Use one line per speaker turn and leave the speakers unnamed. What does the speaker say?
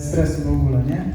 stresu w ogóle, nie?